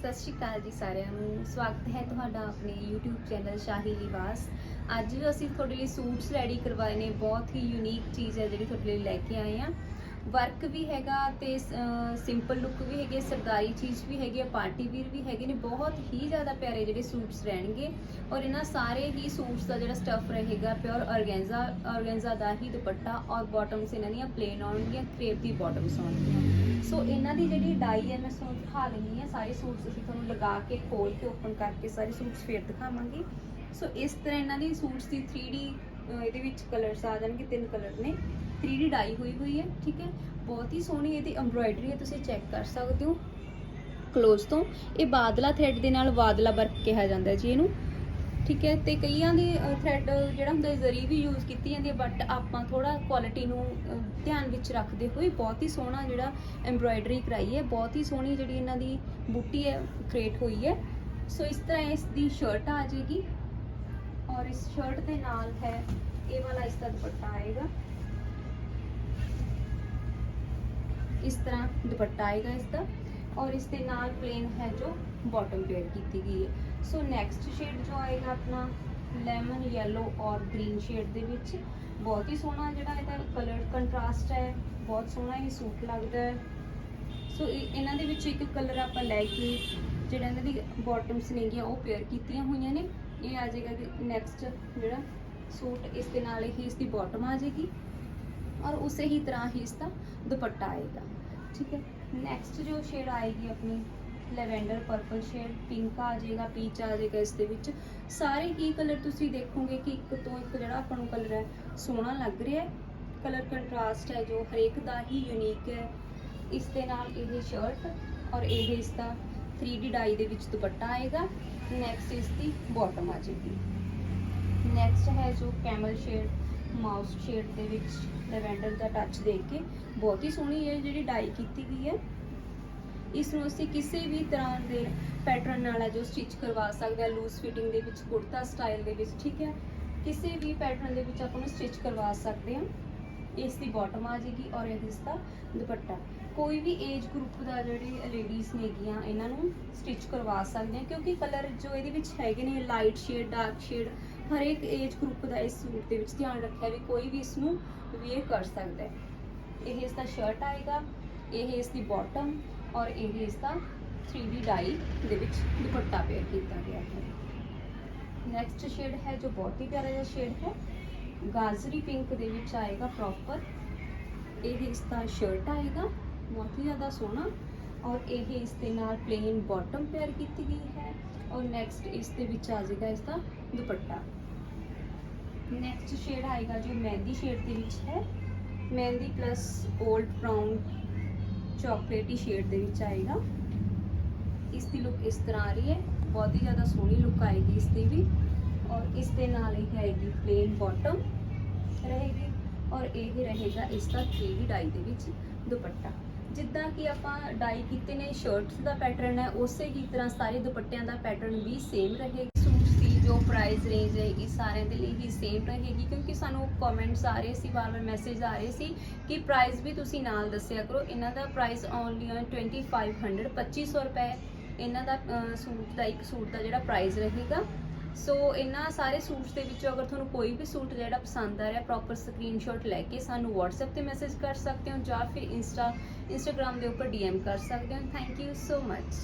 ਸਤਿ ਸ਼੍ਰੀ ਅਕਾਲ ਜੀ ਸਾਰਿਆਂ ਨੂੰ। ਸਵਾਗਤ ਹੈ ਤੁਹਾਡਾ ਆਪਣੇ YouTube ਚੈਨਲ ਸ਼ਾਹੀ ਲਿਬਾਸ। ਅੱਜ ਅਸੀਂ ਤੁਹਾਡੇ ਲਈ ਸੂਟਸ ਰੈਡੀ ਕਰਵਾਏ ਨੇ। ਬਹੁਤ ਹੀ ਯੂਨੀਕ ਚੀਜ਼ ਹੈ ਜਿਹੜੀ ਤੁਹਾਡੇ ਲਈ ਲੈ ਕੇ ਆਏ ਆ ਵਰਕ ਵੀ ਹੈਗਾ ਤੇ ਸਿੰਪਲ ਲੁੱਕ ਵੀ ਹੈਗੀ ਹੈ, ਸਰਦਾਰੀ ਚੀਜ਼ ਵੀ ਹੈਗੀ ਹੈ ਪਾਰਟੀ ਵੀਰ ਵੀ ਹੈਗੇ ਨੇ ਬਹੁਤ ਹੀ ਜ਼ਿਆਦਾ ਪਿਆਰੇ ਜਿਹੜੇ ਸੂਟਸ ਰਹਿਣਗੇ। ਔਰ ਇਹਨਾਂ ਸਾਰੇ ਹੀ ਸੂਟਸ ਦਾ ਜਿਹੜਾ ਸਟਫ ਰਹੇਗਾ ਪਿਓਰ ਆਰਗੈਂਜ਼ਾ ਆਰਗੈਂਜ਼ਾ ਦਾ ਹੀ ਦੁਪੱਟਾ ਔਰ ਬਾਟਮਸ ਇਹਨਾਂ ਦੀਆਂ ਪਲੇਨ ਆਉਣਗੀਆਂ ਕ੍ਰੇਪ ਦੀ ਬਾਟਮਸ ਆਉਣਗੀਆਂ। ਸੋ ਇਹਨਾਂ ਦੀ ਜਿਹੜੀ ਡਾਈ ਹੈ ਮੈਂ ਤੁਹਾਨੂੰ ਦਿਖਾ ਦਿੰਦੀ ਹਾਂ ਸਾਰੇ ਸੂਟਸ ਅਸੀਂ ਤੁਹਾਨੂੰ ਲਗਾ ਕੇ ਖੋਲ ਕੇ ਓਪਨ ਕਰਕੇ ਸਾਰੇ ਸੂਟਸ ਫੇਰ ਦਿਖਾਵਾਂਗੇ। ਸੋ ਇਸ ਤਰ੍ਹਾਂ ਇਹਨਾਂ ਦੀ ਸੂਟਸ ਦੀ 3D ਅਹ ਇਹਦੇ ਵਿੱਚ ਕਲਰਸ ਆ ਜਾਣਗੇ, ਤਿੰਨ ਕਲਰ ਨੇ। 3D ਡਾਈ ਹੋਈ ਹੋਈ ਹੈ, ਠੀਕ ਹੈ। ਬਹੁਤ ਹੀ ਸੋਹਣੀ ਇਹਦੀ ਐਮਬ੍ਰੋਇਡਰੀ ਹੈ, ਤੁਸੀਂ ਚੈੱਕ ਕਰ ਸਕਦੇ ਹੋ। ਕਲੋਜ਼ ਤੋਂ। ਇਹ ਬਾਦਲਾ ਥ੍ਰੈਡ ਦੇ ਨਾਲ ਬਾਦਲਾ ਵਰਕ ਕਿਹਾ ਜਾਂਦਾ ਜੀ ਇਹਨੂੰ। ਠੀਕ ਹੈ, ਤੇ ਕਈਆਂ ਦੀ ਥ੍ਰੈਡ ਜਿਹੜਾ ਹੁੰਦਾ ਜ਼ਰੀ ਵੀ ਯੂਜ਼ ਕੀਤੀ ਜਾਂਦੀ ਹੈ ਬਟ ਆਪਾਂ ਥੋੜਾ ਕੁਆਲਿਟੀ ਨੂੰ ਧਿਆਨ ਵਿੱਚ ਰੱਖਦੇ ਹੋਏ ਬਹੁਤ ਹੀ ਸੋਹਣਾ ਜਿਹੜਾ ਐਮਬ੍ਰੋਇਡਰੀ ਕਰਾਈ ਹੈ। ਬਹੁਤ ਹੀ ਸੋਹਣੀ ਜਿਹੜੀ ਇਹਨਾਂ ਦੀ ਬੂਟੀ ਹੈ ਕ੍ਰੀਏਟ ਹੋਈ ਹੈ। ਸੋ ਇਸ ਤਰ੍ਹਾਂ ਇਸ ਦੀ ਸ਼ਰਟ ਆ ਜਾਏਗੀ। ਔਰ ਇਸ ਸ਼ਰਟ ਦੇ ਨਾਲ ਹੈ ਇਹ ਵਾਲਾ ਇਸ ਦਾ ਦੁਪੱਟਾ ਆਏਗਾ ਇਸ ਤਰ੍ਹਾਂ ਦੁਪੱਟਾ ਆਏਗਾ ਇਸ ਦਾ ਔਰ ਇਸ ਦੇ ਨਾਲ ਪਲੇਨ ਹੈ ਜੋ ਬਾਟਮ ਪੇਅਰ ਕੀਤੀ ਗਈ ਹੈ ਸੋ ਨੈਕਸਟ ਸ਼ੇਡ ਜੋ ਆਏਗਾ ਆਪਣਾ ਲੈਮਨ ਯੈਲੋ ਔਰ ਗ੍ਰੀਨ ਸ਼ੇਡ ਦੇ ਵਿੱਚ ਬਹੁਤ ਹੀ ਸੋਹਣਾ ਜਿਹੜਾ ਇਹਦਾ ਕਲਰ ਕੰਟਰਾਸਟ ਹੈ, ਬਹੁਤ ਸੋਹਣਾ ਇਹ ਸੂਟ ਲੱਗਦਾ ਹੈ। ਸੋ ਇਹ- ਇਹਨਾਂ ਦੇ ਵਿੱਚ ਇੱਕ ਕਲਰ ਆਪਾਂ ਲੈ ਕੇ, ਜਿਹੜਾ ਇਹਨਾਂ ਦੀ ਬਾਟਮਸ ਨੇਗੀਆਂ, ਉਹ ਪੇਅਰ ਕੀਤੀਆਂ ਹੋਈਆਂ ਨੇ। ਇਹ ਆ ਜਾਏਗਾ ਨੈਕਸਟ ਜਿਹੜਾ ਸੂਟ ਇਸ ਦੇ ਨਾਲ ਹੀ ਇਸ ਦੀ ਬਾਟਮ ਆ ਜਾਏਗੀ ਔਰ ਉਸੇ ਹੀ ਤਰ੍ਹਾਂ ਹੀ ਇਸ ਦਾ ਦੁਪੱਟਾ ਆਏਗਾ, ਠੀਕ ਹੈ? ਨੈਕਸਟ ਜੋ ਸ਼ੇਡ ਆਏਗੀ ਆਪਣੀ ਲੈਵੈਂਡਰ ਪਰਪਲ ਸ਼ੇਡ ਪਿੰਕ ਆ ਜਾਏਗਾ ਪੀਚ ਆ ਜਾਏਗਾ ਇਸ ਦੇ ਵਿੱਚ। ਸਾਰੇ ਹੀ ਕਲਰ ਤੁਸੀਂ ਦੇਖੋਗੇ ਕਿ ਇੱਕ ਤੋਂ ਇੱਕ ਜਿਹੜਾ ਆਪਾਂ ਨੂੰ ਕਲਰ ਹੈ, ਸੋਹਣਾ ਲੱਗ ਰਿਹਾ ਹੈ। ਕਲਰ ਕੰਟਰਾਸਟ ਹੈ ਜੋ ਹਰੇਕ ਦਾ ਹੀ ਯੂਨੀਕ ਹੈ। ਇਸ ਦੇ ਨਾਲ ਇਹ ਸ਼ਰਟ ਔਰ ਇਹ ਇਸ ਦਾ 3D ਡਾਈ ਦੇ ਵਿੱਚ ਦੁਪੱਟਾ ਆਏਗਾ। ਨੈਕਸਟ ਇਸ ਦੀ ਬਾਟਮ ਆ ਜਾਏਗੀ। ਨੈਕਸਟ ਹੈ ਜੋ ਕੈਮਲ ਸ਼ੇਡ ਮਾਊਸ ਸ਼ੇਡ ਦੇ ਵਿੱਚ ਲੈਵੈਂਡਰ ਦਾ ਟੱਚ ਦੇ ਕੇ। ਬਹੁਤ ਹੀ ਸੋਹਣੀ ਇਹ ਜਿਹੜੀ ਡਾਈ ਕੀਤੀ ਗਈ ਹੈ। ਇਸ ਨੂੰ ਅਸੀਂ ਕਿਸੇ ਵੀ ਤਰ੍ਹਾਂ ਦੇ ਪੈਟਰਨ ਨਾਲ ਹੈ ਜੋ ਸਟਿਚ ਕਰਵਾ ਸਕਦੇ ਹਾਂ ਲੂਜ਼ ਫਿਟਿੰਗ ਦੇ ਵਿੱਚ, ਕੁੜਤਾ ਸਟਾਈਲ ਦੇ ਵਿੱਚ, ਠੀਕ ਹੈ। ਕਿਸੇ ਵੀ ਪੈਟਰਨ ਦੇ ਵਿੱਚ ਆਪਾਂ ਨੂੰ ਸਟਿਚ ਕਰਵਾ ਸਕਦੇ ਹਾਂ। ਇਸ ਦੀ ਬਾਟਮ ਆ ਜਾਏਗੀ ਔਰ ਇਹ ਇਸ ਦਾ ਦੁਪੱਟਾ। ਕੋਈ ਵੀ ਏਜ ਗਰੁੱਪ ਦਾ ਜਿਹੜੇ ਲੇਡੀਜ਼ ਨੇਗੀਆਂ ਇਹਨਾਂ ਨੂੰ ਸਟਿਚ ਕਰਵਾ ਸਕਦੇ ਆ ਕਿਉਂਕਿ ਕਲਰ ਜੋ ਇਹਦੇ ਵਿੱਚ ਹੈਗੇ ਨੇ ਲਾਈਟ ਸ਼ੇਡ ਡਾਰਕ ਸ਼ੇਡ ਹਰੇਕ ਏਜ ਗਰੁੱਪ ਦਾ ਇਸ ਸੂਟ ਦੇ ਵਿੱਚ ਧਿਆਨ ਰੱਖਿਆ ਵੀ ਕੋਈ ਵੀ ਇਸ ਨੂੰ ਵੇਅਰ ਕਰ ਸਕਦਾ ਹੈ। ਇਹ ਇਸ ਦਾ ਸ਼ਰਟ ਆਏਗਾ, ਇਹ ਇਸ ਦੀ ਬਾਟਮ ਔਰ ਇਹ ਇਸ ਦਾ 3D ਡਾਈ ਦੇ ਵਿੱਚ ਦੁਪੱਟਾ ਪੇਅਰ ਕੀਤਾ ਗਿਆ ਹੈ। ਨੈਕਸਟ ਸ਼ੇਡ ਹੈ ਜੋ ਬਹੁਤ ਹੀ ਪਿਆਰਾ ਜਿਹਾ ਸ਼ੇਡ ਹੈ ਗਾਜਰੀ ਪਿੰਕ ਦੇ ਵਿੱਚ ਆਏਗਾ ਪ੍ਰੋਪਰ ਇਹ ਇਸ ਦਾ ਸ਼ਰਟ ਆਏਗਾ, ਬਹੁਤ ਹੀ ਜ਼ਿਆਦਾ ਸੋਹਣਾ। ਔਰ ਇਹ ਇਸ ਦੇ ਨਾਲ ਪਲੇਨ ਬਾਟਮ ਪੇਅਰ ਕੀਤੀ ਗਈ ਹੈ। ਔਰ ਨੈਕਸਟ ਇਸ ਦੇ ਵਿੱਚ ਆ ਜਾਏਗਾ ਇਸ ਦਾ ਦੁਪੱਟਾ। ਨੈਕਸਟ ਸ਼ੇਡ ਆਏਗਾ ਜੋ ਮਹਿੰਦੀ ਸ਼ੇਡ ਦੇ ਵਿੱਚ ਹੈ। ਮਹਿੰਦੀ ਪਲੱਸ 골ਡ ਬ੍ਰਾਊਨ ਚਾਕਲੇਟੀ ਸ਼ੇਡ ਦੇ ਵਿੱਚ ਆਏਗਾ। ਇਸ ਦੀ ਲੁੱਕ ਇਸ ਤਰ੍ਹਾਂ ਆ ਰਹੀ ਹੈ। ਬਹੁਤ ਹੀ ਜ਼ਿਆਦਾ ਸੋਹਣੀ ਲੁੱਕ ਆਏਗੀ ਇਸ ਦੀ ਵੀ। ਔਰ ਇਸ ਦੇ ਨਾਲ ਇਹ ਆਏਗੀ ਪਲੇਨ ਬਾਟਮ ਰਹੇਗੀ ਔਰ ਇਹ ਰਹੇਗਾ ਇਸ ਦਾ 3D ਡਾਈ ਦੇ ਵਿੱਚ ਦੁਪੱਟਾ। ਜਿੱਦਾਂ ਕਿ ਆਪਾਂ ਡਾਈ ਕੀਤੇ ਨੇ ਸ਼ਰਟਸ ਦਾ ਪੈਟਰਨ ਹੈ, ਉਸੇ ਹੀ ਤਰ੍ਹਾਂ ਸਾਰੇ ਦੁਪੱਟਿਆਂ ਦਾ ਪੈਟਰਨ ਵੀ ਸੇਮ ਰਹੇਗਾ। ਸੂਟ ਦੀ ਜੋ ਪ੍ਰਾਈਸ ਰੇਂਜ ਹੈ, ਇਹ ਸਾਰਿਆਂ ਦੇ ਲਈ ਹੀ ਸੇਮ ਰਹੇਗੀ ਕਿਉਂਕਿ ਸਾਨੂੰ ਕਮੈਂਟਸ ਆ ਰਹੇ ਸੀ ਵਾਰ-ਵਾਰ ਮੈਸੇਜ ਆ ਰਹੇ ਸੀ ਕਿ ਪ੍ਰਾਈਸ ਵੀ ਤੁਸੀਂ ਨਾਲ ਦੱਸਿਆ ਕਰੋ। ਇਹਨਾਂ ਦਾ ਪ੍ਰਾਈਸ ਓਨਲੀ 2500 2500 ਰੁਪਏ ਇਹਨਾਂ ਦਾ ਸੂਟ ਦਾ ਇੱਕ ਸੂਟ ਦਾ ਜਿਹੜਾ ਪ੍ਰਾਈਸ ਰਹੇਗਾ ਸੋ ਇਹਨਾਂ ਸਾਰੇ ਸੂਟਸ ਦੇ ਵਿੱਚੋਂ ਅਗਰ ਤੁਹਾਨੂੰ ਕੋਈ ਵੀ ਸੂਟ ਜਿਹੜਾ ਪਸੰਦ ਆ ਰਿਹਾ ਪ੍ਰੋਪਰ ਸਕਰੀਨਸ਼ਾਟ ਲੈ ਕੇ ਸਾਨੂੰ WhatsApp ਤੇ ਮੈਸੇਜ ਕਰ ਸਕਦੇ ਹੋ ਜਾਂ ਫਿਰ ਇੰਸਟਾ ਇੰਸਟਾਗ੍ਰam ਦੇ ਉੱਪਰ DM ਕਰ ਸਕਦੇ ਹੋ। Thank you so much